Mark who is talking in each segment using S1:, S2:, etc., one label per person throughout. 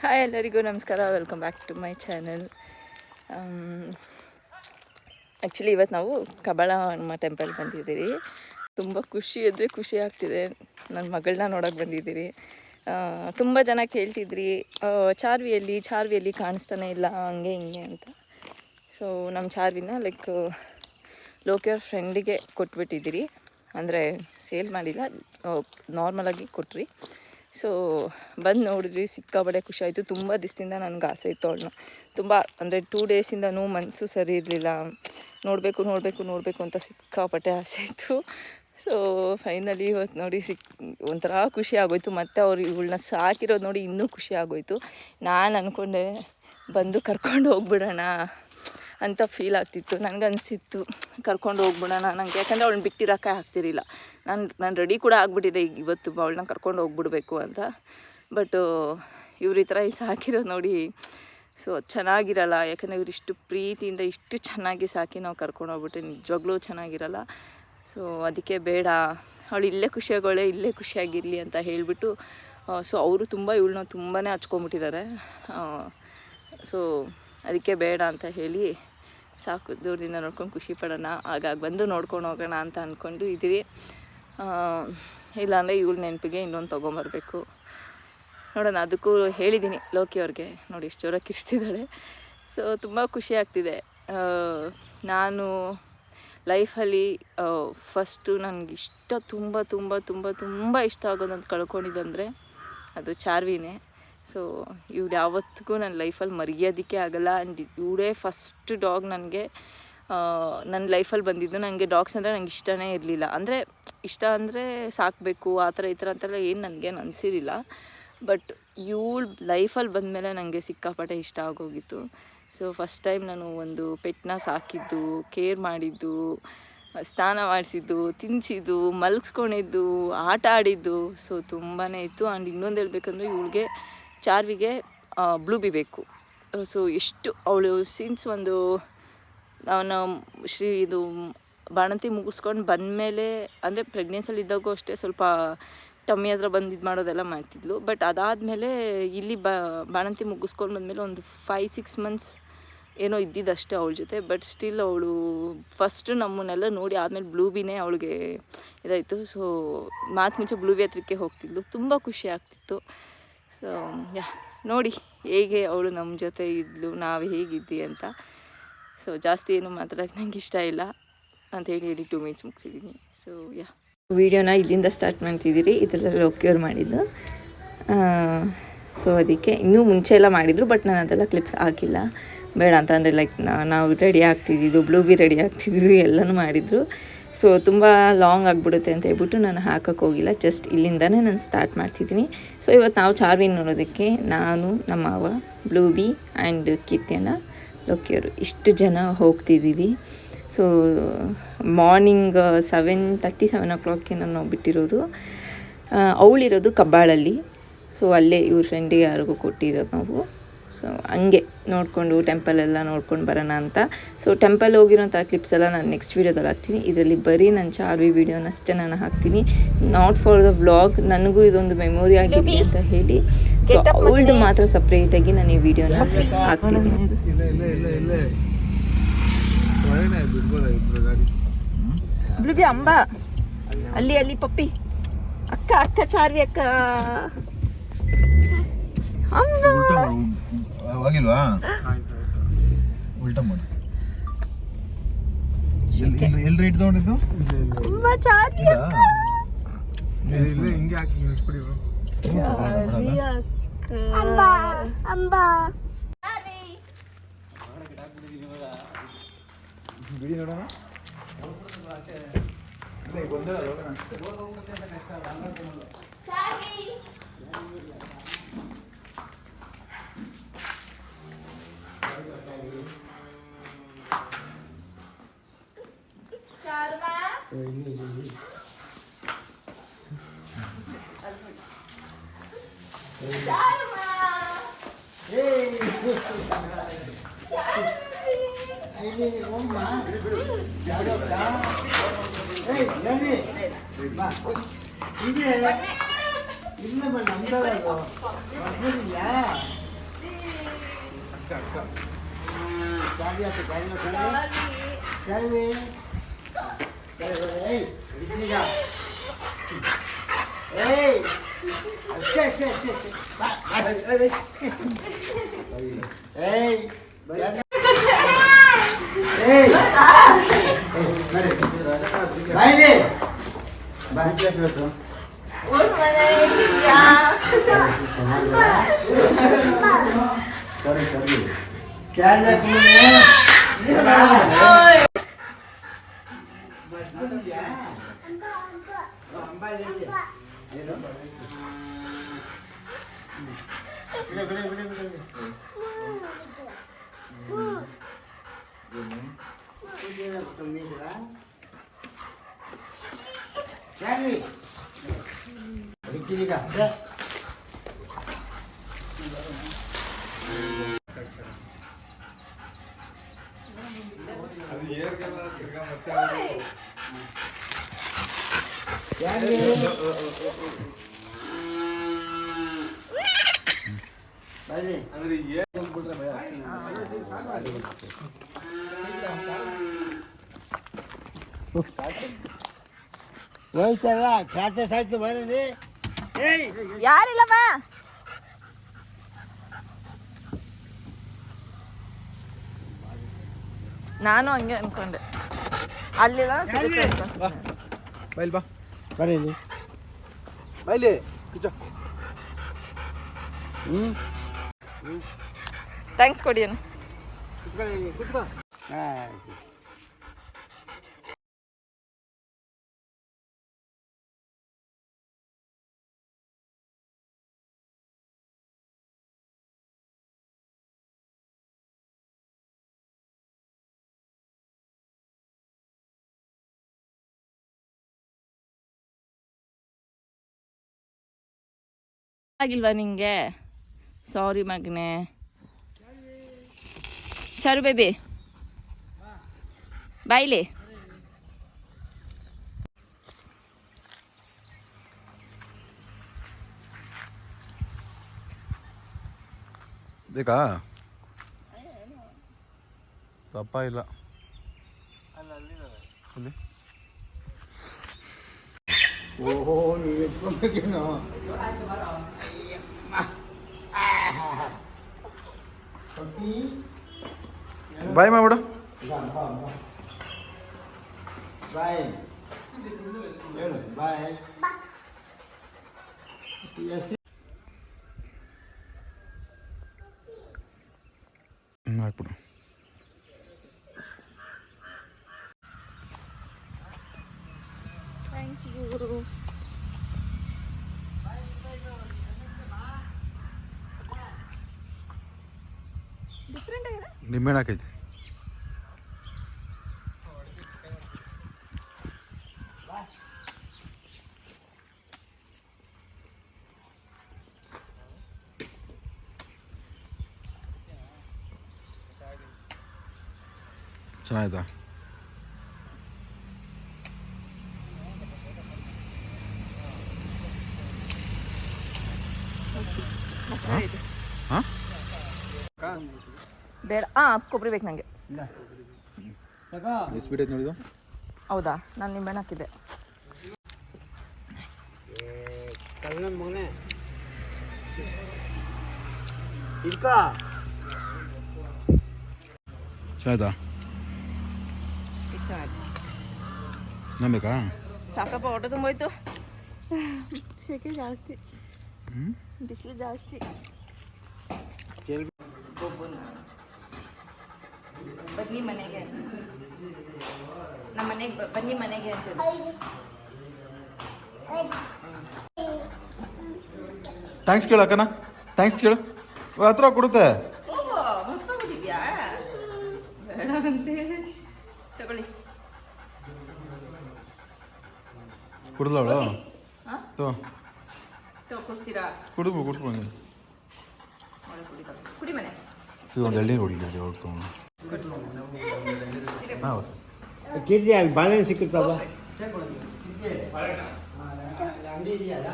S1: Hi ಎಲ್ಲರಿಗೂ ನಮಸ್ಕಾರ. Welcome back to my channel actually ಇವತ್ತು ನಾವು ಕಬಾಳಮ್ಮ ಟೆಂಪಲ್ ಬಂದಿದ್ದೀರಿ. ತುಂಬ ಖುಷಿ ಇದ್ದರೆ ಖುಷಿ ಆಗ್ತಿದೆ. ನನ್ನ ಮಗಳನ್ನ ನೋಡೋಕೆ ಬಂದಿದ್ದೀರಿ. ತುಂಬ ಜನ ಕೇಳ್ತಿದ್ರಿ. ಚಾರ್ವಿಯಲ್ಲಿ ಚಾರ್ವಿಯಲ್ಲಿ ಕಾಣಿಸ್ತಾನೆ ಇಲ್ಲ, ಹಂಗೆ ಹಿಂಗೆ ಅಂತ. ಸೊ ನಮ್ಮ ಚಾರ್ವಿನ ಲೈಕ್ ಲೋಕಿಯವ್ರ ಫ್ರೆಂಡಿಗೆ ಕೊಟ್ಬಿಟ್ಟಿದ್ದೀರಿ. ಅಂದರೆ ಸೇಲ್ ಮಾಡಿಲ್ಲ ನಾರ್ಮಲಾಗಿ ಕೊಟ್ರಿ. ಸೊ ಬಂದು ನೋಡಿದ್ವಿ ಸಿಕ್ಕಾಬಡೆ ಖುಷಿಯಾಯಿತು. ತುಂಬ ದಿವಸದಿಂದ ನನಗೆ ಆಸೆ ಇತ್ತು ಅವಳನ್ನ. ತುಂಬ, ಅಂದರೆ ಟೂ ಡೇಸಿಂದನೂ ಮನಸ್ಸು ಸರಿ ಇರಲಿಲ್ಲ. ನೋಡಬೇಕು ನೋಡಬೇಕು ನೋಡಬೇಕು ಅಂತ ಸಿಕ್ಕಾಪಟ್ಟೆ ಆಸೆ ಇತ್ತು. ಸೊ ಫೈನಲಿ ಇವತ್ತು ನೋಡಿ ಸಿಕ್, ಒಂಥರ ಖುಷಿ ಆಗೋಯ್ತು. ಮತ್ತು ಅವ್ರು ಇವಳನ್ನ ಸಾಕಿರೋದು ನೋಡಿ ಇನ್ನೂ ಖುಷಿ ಆಗೋಯ್ತು. ನಾನು ಅಂದ್ಕೊಂಡೆ ಬಂದು ಕರ್ಕೊಂಡು ಹೋಗ್ಬಿಡೋಣ. ಅಂತ ಫೀಲ್ ಆಗ್ತಿತ್ತು. ನನಗನ್ಸಿತ್ತು ಕರ್ಕೊಂಡು ಹೋಗ್ಬಿಡೋಣ. ನನಗೆ ಯಾಕಂದರೆ ಅವಳನ್ನ ಬಿಟ್ಟಿರೋಕ್ಕೆ ಆಗ್ತಿರಲಿಲ್ಲ. ನಾನು ನಾನು ರೆಡಿ ಕೂಡ ಆಗಿಬಿಟ್ಟಿದೆ ಈಗ ಇವತ್ತು ಅವಳನ್ನ ಕರ್ಕೊಂಡು ಹೋಗ್ಬಿಡ್ಬೇಕು ಅಂತ. ಬಟ್ ಇವ್ರ ಈ ಥರ ಇಲ್ಲಿ ಸಾಕಿರೋದು ನೋಡಿ ಸೊ ಚೆನ್ನಾಗಿರಲ್ಲ. ಯಾಕಂದರೆ ಇವ್ರು ಇಷ್ಟು ಪ್ರೀತಿಯಿಂದ ಇಷ್ಟು ಚೆನ್ನಾಗಿ ಸಾಕಿ ನಾವು ಕರ್ಕೊಂಡು ಹೋಗ್ಬಿಟ್ಟು ನಿಜವಾಗ್ಲೂ ಚೆನ್ನಾಗಿರಲ್ಲ. ಸೊ ಅದಕ್ಕೆ ಬೇಡ. ಅವಳು ಇಲ್ಲೇ ಖುಷಿಯಾಗೋಳೆ ಇಲ್ಲೇ ಖುಷಿಯಾಗಿರಲಿ ಅಂತ ಹೇಳಿಬಿಟ್ಟು ಸೊ ಅವರು ತುಂಬ ಇವಳನ್ನ ತುಂಬಾ ಹಚ್ಕೊಂಬಿಟ್ಟಿದ್ದಾರೆ ಸೊ ಅದಕ್ಕೆ ಬೇಡ ಅಂತ ಹೇಳಿ ಸಾಕು, ದೂರದಿಂದ ನೋಡ್ಕೊಂಡು ಖುಷಿ ಪಡೋಣ, ಆಗಾಗ ಬಂದು ನೋಡ್ಕೊಂಡು ಹೋಗೋಣ ಅಂತ ಅಂದ್ಕೊಂಡು ಇದ್ದೀವಿ ಇಲ್ಲಾಂದರೆ ಇವಳ ನೆನಪಿಗೆ ಇನ್ನೊಂದು ತೊಗೊಂಬರ್ಬೇಕು. ನೋಡೋಣ, ಅದಕ್ಕೂ ಹೇಳಿದ್ದೀನಿ ಲೋಕಿ ಅವ್ರಿಗೆ. ನೋಡಿ ಎಷ್ಟು ಜೋರ ಕಿರಿಸ್ತಿದ್ದಾಳೆ ಸೊ ತುಂಬ ಖುಷಿ ಆಗ್ತಿದೆ. ನಾನು ಲೈಫಲ್ಲಿ ಫಸ್ಟು ನನಗೆ ಇಷ್ಟ ತುಂಬ ತುಂಬ ತುಂಬ ತುಂಬ ಇಷ್ಟ ಆಗೋದಂತ ಕಳ್ಕೊಂಡಿದ್ದಂದರೆ ಅದು ಚಾರ್ವಿನೇ. ಸೊ ಇವ್ರು ಯಾವತ್ತಿಗೂ ನನ್ನ ಲೈಫಲ್ಲಿ ಮರೆಯೋದಕ್ಕೆ ಆಗಲ್ಲ. ಆ್ಯಂಡ್ ಇವಳೇ ಫಸ್ಟ್ ಡಾಗ್ ನನಗೆ ನನ್ನ ಲೈಫಲ್ಲಿ ಬಂದಿದ್ದು. ನನಗೆ ಡಾಗ್ಸ್ ಅಂದರೆ ನಂಗೆ ಇಷ್ಟನೇ ಇರಲಿಲ್ಲ. ಅಂದರೆ ಇಷ್ಟ ಅಂದರೆ ಸಾಕಬೇಕು ಆ ಥರ ಈ ಥರ ಅಂತೆಲ್ಲ ಏನು ನನಗೇನು ಅನಿಸಿರಲಿಲ್ಲ. ಬಟ್ ಇವಳು ಲೈಫಲ್ಲಿ ಬಂದಮೇಲೆ ನನಗೆ ಸಿಕ್ಕಾಪಟ್ಟೆ ಇಷ್ಟ ಆಗೋಗಿತ್ತು. ಸೊ ಫಸ್ಟ್ ಟೈಮ್ ನಾನು ಒಂದು ಪೆಟ್ನ ಸಾಕಿದ್ದು ಕೇರ್ ಮಾಡಿದ್ದು, ಸ್ನಾನ ಮಾಡಿಸಿದ್ದು ತಿನ್ನಿಸಿದ್ದು ಮಲಗಿಸ್ಕೊಂಡಿದ್ದು ಆಟ ಆಡಿದ್ದು. ಸೊ ತುಂಬಾ ಇತ್ತು. ಆ್ಯಂಡ್ ಇನ್ನೊಂದು ಹೇಳ್ಬೇಕಂದ್ರೆ ಇವಳಿಗೆ ಚಾರ್ವಿಗೆ ಬ್ಲೂ ಬಿ ಬೇಕು. ಸೊ, ಎಷ್ಟು ಅವಳು ಸಿನ್ಸ್ ಒಂದು, ಅವನ ಶ್ರೀ ಇದು ಬಾಣಂತಿ ಮುಗಿಸ್ಕೊಂಡು ಬಂದಮೇಲೆ, ಅಂದರೆ ಪ್ರೆಗ್ನೆನ್ಸಲ್ಲಿ ಇದ್ದಾಗೂ ಅಷ್ಟೇ ಸ್ವಲ್ಪ ಟಮ್ಮಿ ಹತ್ರ ಬಂದು ಇದು ಮಾಡೋದೆಲ್ಲ ಮಾಡ್ತಿದ್ಲು. ಬಟ್ ಅದಾದಮೇಲೆ ಇಲ್ಲಿ ಬ, ಬಾಣಂತಿ ಮುಗಿಸ್ಕೊಂಡು ಬಂದಮೇಲೆ ಒಂದು ಫೈ ಸಿಕ್ಸ್ ಮಂತ್ಸ್ ಏನೋ ಇದ್ದಿದ್ದಷ್ಟೇ ಅವಳ ಜೊತೆ. ಬಟ್ ಸ್ಟಿಲ್ ಅವಳು ಫಸ್ಟ್ ನಮ್ಮನ್ನೆಲ್ಲ ನೋಡಿ ಆದಮೇಲೆ ಬ್ಲೂ ಬಿನೇ ಅವಳಿಗೆ ಇದಾಯಿತು. ಸೊ ಮಾತು ಮುಂಚೆ ಬ್ಲೂ ಬಿ ಹತ್ರಕ್ಕೆ ಹೋಗ್ತಿದ್ಲು. ತುಂಬ ಖುಷಿ ಆಗ್ತಿತ್ತು. ಸೊ ಯಾ ನೋಡಿ ಹೇಗೆ ಅವಳು ನಮ್ಮ ಜೊತೆ ಇದ್ಲು, ನಾವು ಹೇಗಿದ್ದಿ ಅಂತ. ಸೊ ಜಾಸ್ತಿ ಏನು ಮಾತಾಡೋಕ್ಕೆ ನಂಗೆ ಇಷ್ಟ ಇಲ್ಲ ಅಂತ ಹೇಳಿ ಹೇಳಿ ಟೂ ಮಿನಿಟ್ಸ್ ಮುಗಿಸಿದ್ದೀನಿ ಸೊ ಯಾ ವಿಡಿಯೋನ ಇಲ್ಲಿಂದ ಸ್ಟಾರ್ಟ್ ಮಾಡ್ತಿದ್ದೀರಿ ಇದೆಲ್ಲ ಕ್ಯೂರ್ ಮಾಡಿದ್ದು. ಸೊ ಅದಕ್ಕೆ ಇನ್ನೂ ಮುಂಚೆ ಎಲ್ಲ ಮಾಡಿದರು ಬಟ್ ನಾನು ಅದೆಲ್ಲ ಕ್ಲಿಪ್ಸ್ ಹಾಕಿಲ್ಲ. ಬೇಡ ಅಂತಂದರೆ ಲೈಕ್ ನಾವು ರೆಡಿ ಆಗ್ತಿದ್ದಿದ್ದು ಬ್ಲೂ ಬಿ ರೆಡಿ ಆಗ್ತಿದ್ದು ಎಲ್ಲನೂ ಮಾಡಿದರು. ಸೊ ತುಂಬ ಲಾಂಗ್ ಆಗಿಬಿಡುತ್ತೆ ಅಂತ ಹೇಳ್ಬಿಟ್ಟು ನಾನು ಹಾಕೋಕ್ಕೆ ಹೋಗಿಲ್ಲ. ಜಸ್ಟ್ ಇಲ್ಲಿಂದನೇ ನಾನು ಸ್ಟಾರ್ಟ್ ಮಾಡ್ತಿದ್ದೀನಿ. ಸೊ ಇವತ್ತು ನಾವು ಚಾರ್ವಿನ್ ನೋಡೋದಕ್ಕೆ ನಾನು ನಮ್ಮ ಮಾವ ಬ್ಲೂ ಬಿ ಆ್ಯಂಡ್ ಕೀರ್ತಿಯಣ್ಣ ಲೋಕಿಯವರು. ಇಷ್ಟು ಜನ ಹೋಗ್ತಿದ್ದೀವಿ. So morning seven thirty seven ಓ ಕ್ಲಾಕ್ಗೆ ನಾನು ಬಿಟ್ಟಿರೋದು ಅವಳಿರೋದು ಕಬ್ಬಾಳಲ್ಲಿ. ಸೊ ಅಲ್ಲೇ ಇವ್ರ ಫ್ರೆಂಡಿಗೆ ಯಾರಿಗೂ ಕೊಟ್ಟಿರೋದು ನಾವು. ಸೊ ಹಂಗೆ ನೋಡಿಕೊಂಡು ಟೆಂಪಲ್ ಎಲ್ಲ ನೋಡ್ಕೊಂಡು ಬರೋಣ ಅಂತ. ಸೊ ಟೆಂಪಲ್ ಹೋಗಿರೋಂಥ ಕ್ಲಿಪ್ಸ್ ಎಲ್ಲ ನಾನು ನೆಕ್ಸ್ಟ್ ವೀಡಿಯೋದಲ್ಲಿ ಹಾಕ್ತೀನಿ. ಇದರಲ್ಲಿ ಬರೀ ನನ್ನ ಚಾರ್ವಿ ವೀಡಿಯೋನ ಅಷ್ಟೇ ನಾನು ಹಾಕ್ತೀನಿ. ನಾಟ್ ಫಾರ್ ದ ವ್ಲಾಗ್ ನನಗೂ ಇದೊಂದು ಮೆಮೊರಿ ಆಗಿದೆ ಅಂತ ಹೇಳಿ. ಸೊ ಓಲ್ಡ್ ಮಾತ್ರ ಸಪ್ರೇಟಾಗಿ ನಾನು ಈ ವಿಡಿಯೋನ ಹಾಕ್ತೀನಿ. ಅಂಬ. ಅಲ್ಲಿ ಅಲ್ಲಿ ಪಪ್ಪಿ. ಅಕ್ಕ ಅಕ್ಕ ಚಾರ್ವಿ ಅಕ್ಕ. ಅಂಬ.
S2: ಆಗಿಲ್ವಾ ಉಲ್ಟಾ ಮಾಡಿ. ಎಲ್ಲಿ ರೇಟ್ ತಗೊಂಡಿದ್ದು? ಹಿಂಗೆ ಹಾಕಿ ಬಿಡಿ ನೋಡೋಣ.
S1: வருமா இல்லம்மா நம்மளா இருக்கும் ಅಂಬ ಚಾರ್ವಿ
S2: ಇಲ್ಲ
S3: ಇಲ್ಲ ಇಲ್ಲ ಹಿಂಗೆ ಹಾಕಿ ನಿಲ್ಸ್ಬಿಡಿ bro.
S1: ಚಾರ್ವಿ ಅಕ್ಕ
S2: ಬಿಡಿ ನೋಡೋಣ
S3: ಅಕ್ಕ ಅಕ್ಕ ಅದು ಏರ್ಗೆಲ್ಲ ತಿರ್ಗಾ ಮತ್ತೆ ಅದು ಅಂದ್ರೆ ಏರ್ ಬಿಟ್ರೆ ಭಯ ಅಷ್ಟೇ.
S4: ಹೋಯ್ತಲ್ಲ ಕ್ಯಾಚಸ್ ಆಯ್ತು ಬರೀ ಏಯ್
S1: ಯಾರಿಲ್ಲಮ್ಮ ನಾನು ಹಂಗೆ ಅನ್ಕೊಂಡೆ ಅಲ್ಲಿಲ್ಲ ಸಿಗುತ್ತೆ ಅನ್ಕೊಂಡೆ.
S2: ಬೈಲ್ ಬಾ
S4: ಬರೀ
S2: ಬೈಲಿ ಕಿಚ್ಚ
S4: ಹ್ಞೂ
S1: ಥ್ಯಾಂಕ್ಸ್ ಕೊಡಿ ಅಣ್ಣ
S4: ಕುತ್ಕೊ ಹಾಂ
S1: ಆಗಿಲ್ವಾ ನಿಂಗೆ? ಸಾರಿ ಮಗನೆ. ಚಾರು ಬೇಬಿ ಬಾಯ್ಲಿ
S2: ಬೇಕಾ ತಪ್ಪ ಇಲ್ಲ. ಅಲ್ಲಿ.
S4: ಓಹೋ ನೀವು ಎತ್ಕೊಬೇಕೇನೋ ಪಪ್ಪಿ
S2: ಬಾಯ್. ಮಾಡ್ಬಿಡು
S4: ಬಾಯ್ ಹೇಳು ಬಾಯ್ ಎಸ್
S2: ಹ್ಞೂ ಹಾಕ್ಬಿಡು
S1: ಥ್ಯಾಂಕ್ ಯು ಡಿಫ್ರೆಂಟ್ ಆಗಿದೆ?
S2: ನಿಂಬೆಹಣ್ಣು ಹಾಕೈತಿ ಚೆನ್ನಾಯ್ತಾ ಹಾಂ
S1: ಬೇಡ. ಹಾಂ ಕೊಬ್ಬರಿ ಬೇಕು ನನಗೆ ಹೌದಾ? ನಾನು ನಿಂಬೆಹಣ್ಣು ಹಾಕಿದ್ದೆ.
S2: ಬೇಕಾ?
S1: ಸಾಕಪ್ಪ ಹೊಟ್ಟೆ ತುಂಬೋಯ್ತು. ಸೆಕೆ ಜಾಸ್ತಿ. ಬಿಸಿಲು ಜಾಸ್ತಿ. ಬನ್ನಿ ಮನೆಗೆ. ನಮ್ಮ ಮನೆಗೆ ಬನ್ನಿ ಮನೆಗೆ ಅಂತ
S2: ಥ್ಯಾಂಕ್ಸ್ ಕೇಳು ಅಕ್ಕನ? ಥ್ಯಾಂಕ್ಸ್ ಕೇಳು. ಹತ್ರ ಕೊಡುತ್ತೆ.
S1: ತಗೊಳ್ಳಿ.
S2: ಕುಡಿದ್ಲ ಅವಳು?
S1: ಹಾಂ?
S2: ತೋ.
S1: ತಗೊಳ್ಸ್ತೀರಾ
S2: ಕುಡಿದು ಕುಡ್ಸ್ಕೊಂಡು
S1: ಒಳ್ಳೆ ಕುಡಿ ತಗೊಳ್ಳಿ. ಕುಡಿ ಮನೆ.
S2: ಇದು ಒಂದು ಎಳ್ನೀರು ಹೊಡಿಲಿ ಅವ್ರು ತೊಗೊಂಡು ಹಾಂ ಓಕೆ
S4: ಕೀರ್ತಿ ಅಲ್ಲಿ ಬಾಳೆಹಣ್ಣು ಸಿಕ್ಕುತ್ತವ ಅಂಗಡಿ ಇದೆಯಲ್ಲ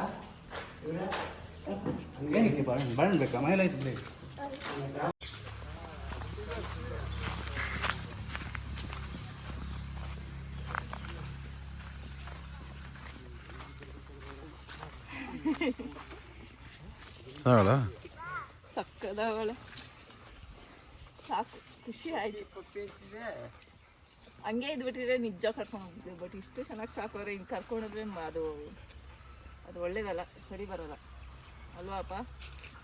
S3: ಏನಕ್ಕೆ ಬಾಳೆಹಣ್ಣು ಬಾಳೆಹಣ್ಣು ಬೇಕಾ ಮನೇಲಿ ಆಯ್ತು ಬಿಡಿ
S2: ಸಾಗಲ್ಲ
S1: ಸಕ್ಕದಾವಳೆ ಸಾಕು. ಖುಷಿ ಆಯ್ತು. ಹಂಗೆ ಇದ್ಬಿಟ್ಟಿದ್ರೆ ನಿಜ ಕರ್ಕೊಂಡು ಹೋಗ್ತಿದ್ದೆ ಬಟ್ ಇಷ್ಟು ಚೆನ್ನಾಗಿ ಸಾಕೋರೆ ಹಿಂಗೆ ಕರ್ಕೊಂಡ್ರೆ ಅದು ಅದು ಒಳ್ಳೇದಲ್ಲ ಸರಿ ಬರೋಲ್ಲ. ಅಲ್ವಾಪ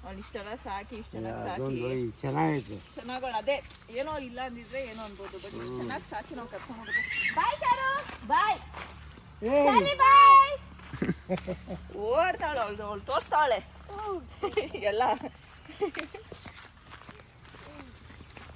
S1: ಅವ್ನು ಇಷ್ಟೆಲ್ಲ ಸಾಕಿ ಇಷ್ಟು ಚೆನ್ನಾಗಿ ಸಾಕಿ.
S4: ಚೆನ್ನಾಗಿ
S1: ಚೆನ್ನಾಗಳು ಅದೇ ಏನೋ ಇಲ್ಲ ಅಂದಿದ್ರೆ ಏನೋ ಅನ್ಬೋದು. ಬಟ್ ಇಷ್ಟು ಚೆನ್ನಾಗಿ ಸಾಕಿ ನಾವು ಕರ್ಕೊಂಡು ಹೋಗ್ಬೇಕು ಬಾಯ್ ಚಾರು. ಬಾಯ್ ಬಾಯ್ ಓಡ್ತಾಳೆ ಅವಳು ಅವಳು ತೋರಿಸ್ತಾಳೆ. ಎಲ್ಲ ನಾನು ಮನೆಗಿತ್ತಲ್ಲ ಅವಳು ನೋಡಿ ಎಷ್ಟು ಚೆನ್ನಾಗಿ ಗ್ಯಾಪ್ ಮೇಯ್ಕೊಂಡವಳೆ
S4: ಹ್ಞೂ ಏಯ್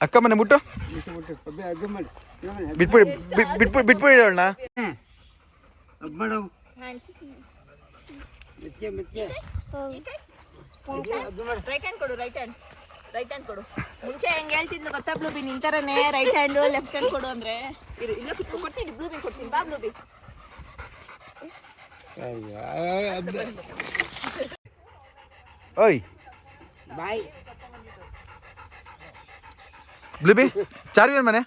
S2: ಅಕ್ಕ ಮನೆ ಮುಟ್ಟು ಬಿಟ್ಬಿಡಿ ಬಿಟ್- ಬಿಟ್ಬಿಡಿ ಬಿಟ್ಬಿಡಿ
S4: ಮೆತ್ತೆ
S1: ರೈಟ್ ಹ್ಯಾಂಡ್ ಕೊಡು ರೈಟ್ ಹ್ಯಾಂಡ್ ರೈಟ್ ಹ್ಯಾಂಡ್ ಕೊಡು ಮುಂಚೆ ಹೆಂಗ್ ಹೇಳ್ತಿದ್ಲು ಗೊತ್ತಾ ಬ್ಲೂಬಿ ನಿಂತರನೇ ರೈಟ್ ಹ್ಯಾಂಡ್ ಲೆಫ್ಟ್ ಹ್ಯಾಂಡ್ ಕೊಡು ಅಂದ್ರೆ. ಇರು ಇಲ್ಲ ಕಿತ್ಕೊ ಕೊಡ್ತೀನಿ ಬ್ಲೂಬಿ ಕೊಡ್ತೀನಿ. ಬಾ ಬ್ಲೂಬಿ
S4: ಅಯ್ಯೋ, ಅಬ್ಬೆ.
S2: ಓಯ್.
S4: ಬಾಯ್.
S2: ಬ್ಲೂಬಿ ಚಾರ್ವಿ ಏನ್ ಮನೆ.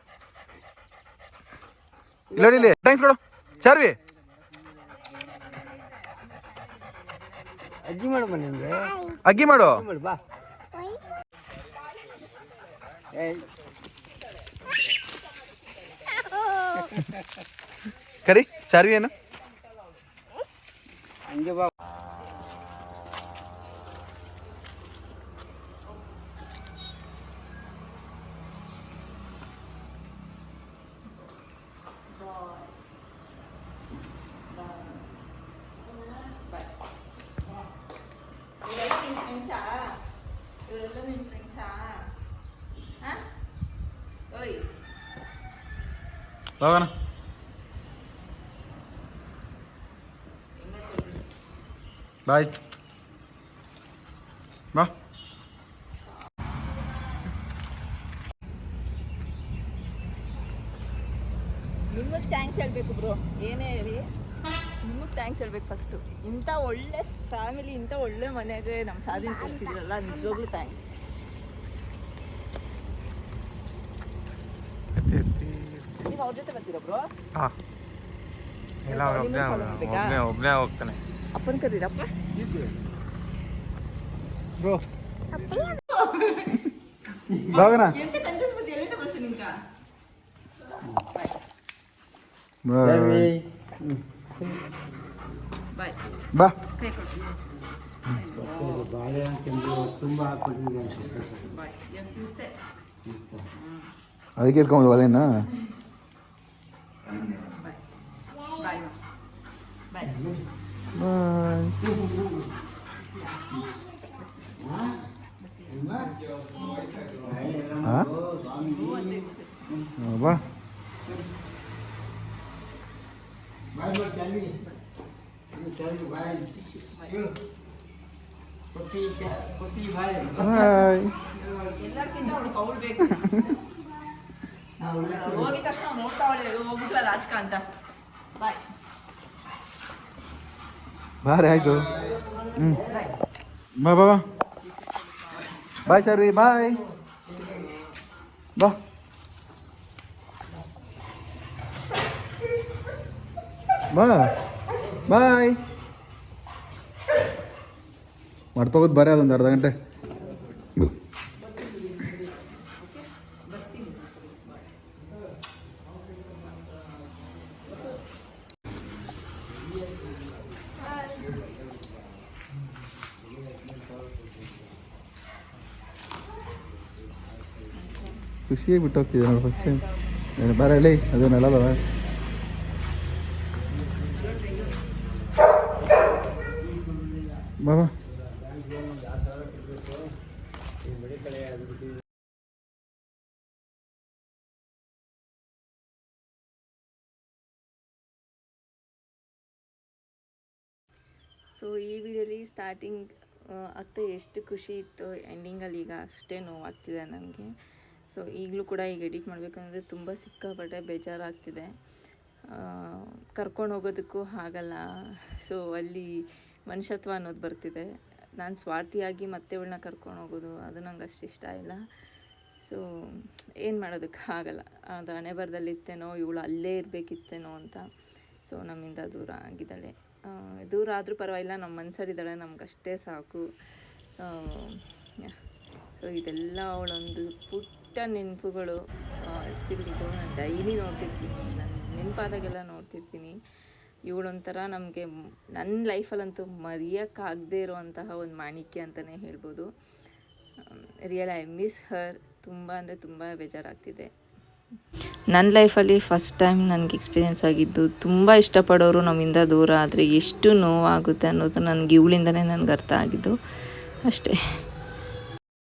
S2: ಇಲ್ಲ ನೋಡಿ ಇಲ್ಲಿ ಥ್ಯಾಂಕ್ಸ್ ಕೊಡು. ಚಾರ್ವಿ.
S4: ಅಜ್ಜಿ ಮಾಡು ಮನೆ
S2: ಅಗ್ಗಿ ಮಾಡು.
S4: ಮಾಡು ಬಾ. ಏಯ್
S2: ಕರಿ ಚಾರ್ವಿ ಏನು
S4: ಹಂಗೆ ಬಾ
S1: ಫ್ರೆಂಡ್ಸಾ ಇವರೆಲ್ಲ ನಿನ್ನ ಫ್ರೆಂಡ್ಸಾ ಓಯ್
S2: ಹೋಗೋಣ. ಬಾಯ್. ಬಾ.
S1: ನಿಮಗೆ ಥ್ಯಾಂಕ್ಸ್ ಹೇಳಬೇಕು ಬ್ರೋ ಏನೇ ಹೇಳಿ ನಿಮಗೆ ಥ್ಯಾಂಕ್ಸ್ ಹೇಳ್ಬೇಕು ಫಸ್ಟು ಇಂಥ ಒಳ್ಳೆ ಫ್ಯಾಮಿಲಿ ಇಂಥ ಒಳ್ಳೆ ಮನೆಗೆ ನಮ್ಮ ಚಾದಿನ ಕೊಡಿಸಿದ್ರಲ್ಲ ನಿಜವಾಗ್ಲೂ ಥ್ಯಾಂಕ್ಸ್ ನೀವು ಅವ್ರ ಜೊತೆ ಬರ್ತೀರಾ ಬ್ರೋ
S3: ಇಲ್ಲ ಒಬ್ಬನೇ ಒಬ್ಬನೇ ಒಬ್ಬನೇ ಹೋಗ್ತಾನೆ.
S1: ಅಪ್ಪನ ಕರೀರಪ್ಪ?
S4: ಬ್ರೋ.
S2: ಬಾ. ಹೋಗೋಣ
S4: ಬಾಳೆ ಅಂತಂದು ತುಂಬ ಹಾಕ್ಬಿಟ್ಟಿದ್ದೀನಿ
S2: ಅದಕ್ಕೆ ಎತ್ಕೊಂಬೋದು ಒಲೆನ?
S1: ಬಾಯ್ ಬಾಯ್ ಬಾಯ್
S2: ಹಾಂ ಬಾ
S4: ಬಾಯ್ ಬಾಯ್ ಚಾಲಿ ಚಾಲಿ ಬಾಯ್ ಹೇಳು ಕೊಟ್ಟಿ ಕೊಟ್ಟಿ ಬಾಯ್
S2: ಬಾಯ್
S1: ಎಲ್ಲರಿಗಿಂತ ಅವಳು ಅವಳು ಬೇಕು ಹೋಗಿದ ತಕ್ಷಣ ಅವ್ನು
S2: ಬಾರಿ, ಆಯಿತು. ಹ್ಞೂ ಬಾ ಬಾ ಬಾ. ಬಾಯ್ ಸರಿ ಬಾಯ್. ಬಾ. ಬಾ. ಬಾಯ್. ಮಾಡ್ತೋಗೋದು ಬರೀ ಅದೊಂದು ಅರ್ಧ ಗಂಟೆ. ಖುಷಿಯಾಗಿ ಬಿಟ್ಟು ಹೋಗ್ತಿದ್ದೆ ನೋಡಿ ಫಸ್ಟ್ ಟೈಮ್ ಬರ ಹೇಳಿ ಅದನ್ನೆಲ್ಲ ಬಾಬಾ
S1: ಸೊ ಈ ವಿಡಿಯೋಲಿ ಸ್ಟಾರ್ಟಿಂಗ್ ಆಗ್ತಾ ಎಷ್ಟು ಖುಷಿ ಇತ್ತು ಎಂಡಿಂಗಲ್ಲಿ ಈಗ ಅಷ್ಟೇ ನೋವಾಗ್ತಿದೆ ನನಗೆ. ಸೊ ಈಗಲೂ ಕೂಡ ಈಗ ಎಡಿಟ್ ಮಾಡಬೇಕಂದ್ರೆ ತುಂಬ ಸಿಕ್ಕಾಪಟ್ಟೆ ಬೇಜಾರಾಗ್ತಿದೆ. ಕರ್ಕೊಂಡು ಹೋಗೋದಕ್ಕೂ ಆಗಲ್ಲ. ಸೊ ಅಲ್ಲಿ ಮನುಷ್ಯತ್ವ ಅನ್ನೋದು ಬರ್ತಿದೆ. ನಾನು ಸ್ವಾರ್ಥಿಯಾಗಿ ಮತ್ತೆ ಇವಳನ್ನ ಕರ್ಕೊಂಡು ಹೋಗೋದು, ಅದು ನಂಗೆ ಅಷ್ಟು ಇಷ್ಟ ಇಲ್ಲ. ಸೊ ಏನು ಮಾಡೋದಕ್ಕೆ ಆಗಲ್ಲ. ಅದು ಹಣೆ ಬರದಲ್ಲಿತ್ತೇನೋ ಇವಳು ಅಲ್ಲೇ ಇರಬೇಕಿತ್ತೇನೋ ಅಂತ. ಸೊ ನಮ್ಮಿಂದ ದೂರ ಆಗಿದ್ದಾಳೆ. ದೂರ ಆದರೂ ಪರವಾಗಿಲ್ಲ ನಮ್ಮ ಮನಸ್ಸಲ್ಲಿದ್ದಾಳೆ ನಮ್ಗೆ ಅಷ್ಟೇ ಸಾಕು. ಸೊ ಇದೆಲ್ಲ ಅವಳೊಂದು ಪುಟ್ಟ ನೆನಪುಗಳು ಎಸ್ಟಿಗಳಿದ್ದು ನಾನು ಡೈಲಿ ನೋಡ್ತಿರ್ತೀನಿ. ನನ್ನ ನೆನಪಾದಾಗೆಲ್ಲ ನೋಡ್ತಿರ್ತೀನಿ. ಇವಳೊಂಥರ ನಮಗೆ ನನ್ನ ಲೈಫಲ್ಲಂತೂ ಮರೆಯೋಕ್ಕಾಗದೇ ಇರುವಂತಹ ಒಂದು ಮಾಣಿಕ್ಯ ಅಂತಲೇ ಹೇಳ್ಬೋದು. Real I miss her. ತುಂಬ ಅಂದರೆ ತುಂಬ ಬೇಜಾರಾಗ್ತಿದೆ. ನನ್ನ ಲೈಫಲ್ಲಿ ಫಸ್ಟ್ ಟೈಮ್ ನನಗೆ ಎಕ್ಸ್ಪೀರಿಯೆನ್ಸ್ ಆಗಿದ್ದು ತುಂಬ ಇಷ್ಟಪಡೋರು ನಮ್ಮಿಂದ ದೂರ ಆದರೆ ಎಷ್ಟು ನೋವಾಗುತ್ತೆ ಅನ್ನೋದು ನನಗೆ ಇವಳಿಂದನೇ ನನಗೆ ಅರ್ಥ ಆಗಿದ್ದು. ಅಷ್ಟೇ.